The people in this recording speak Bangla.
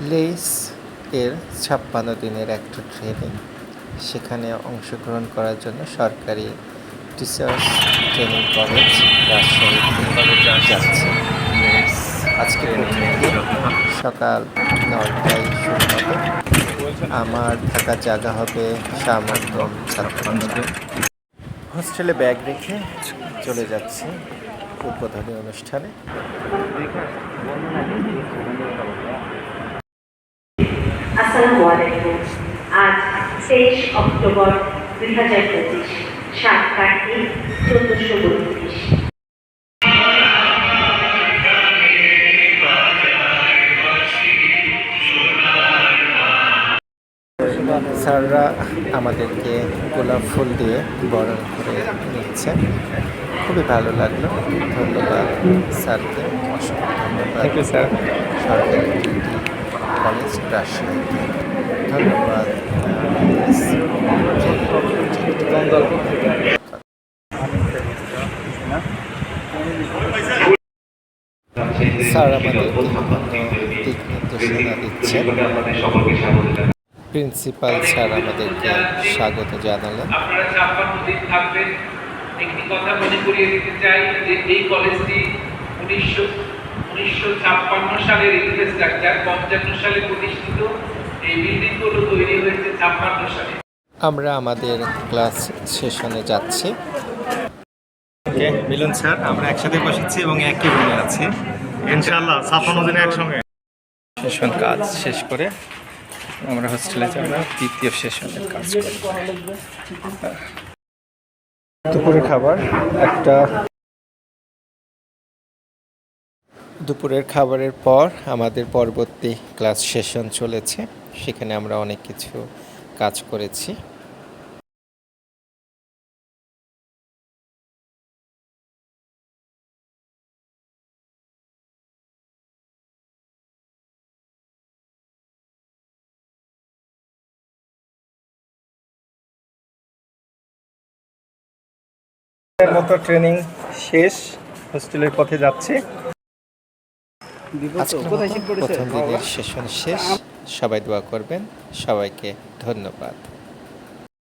লেইস এর ছাপ্পান্ন দিনের একটা ট্রেনিং। সেখানে অংশগ্রহণ করার জন্য সরকারি টিচার্স ট্রেনিং কলেজ যাচ্ছে। আজকে সকাল নটায় শুরু হবে। আমার থাকার জায়গা হবে সামর্থ্যম ছাত্র হোস্টেলে ব্যাগ রেখে চলে যাচ্ছি উদ্বোধনী অনুষ্ঠানে। আসসালামু আলাইকুম। আজ তেইশ অক্টোবর দুই হাজার পঁচিশ সাত কার্তিক চোদ্দশো বত্রিশ। স্যাররা আমাদেরকে গোলাপ ফুল দিয়ে বরণ করে নিচ্ছে। খুবই ভালো লাগল। ধন্যবাদ স্যারকে। অসংখ্য ধন্যবাদ। থ্যাংক কলেজ রাজশাহীতে ধন্যবাদ। স্যার নির্দেশনা দিচ্ছেন প্রিন্সিপাল স্যার আমাদেরকে স্বাগত জানালেন। একটি কথা মনে করিয়ে দিতে চাই যে এই কলেজটি উনিশশো উনিশশো ছাপ্পান্ন সালের ইনফ্রাস্ট্রাকচার পঞ্চান্ন সালে প্রতিষ্ঠিত এই বিল্ডিংগুলো তৈরি হয়েছে ছাপ্পান্ন সালে। আমরা আমাদের ক্লাস সেশনে যাচ্ছি। ওকে মিলন স্যার আমরা একসাথে বসেছি এবং একই রুমে আছি। ইনশাল্লাহ ছাপ্পান্ন দিনে একসঙ্গে। সেশন কাজ শেষ করে আমরা হোস্টেলে যাব দ্বিতীয় সেশনের কাজ করব। দুপুরের খাবার একটা দুপুরের খাবারের পর আমাদের পরবর্তী ক্লাস সেশন চলেছে। সেখানে আমরা অনেক কিছু কাজ করেছি। মতো ট্রেনিং শেষ হোস্টেলের পথে যাচ্ছি। প্রথম দিনের সেশন শেষ। সবাই দোয়া করবেন। সবাইকে ধন্যবাদ।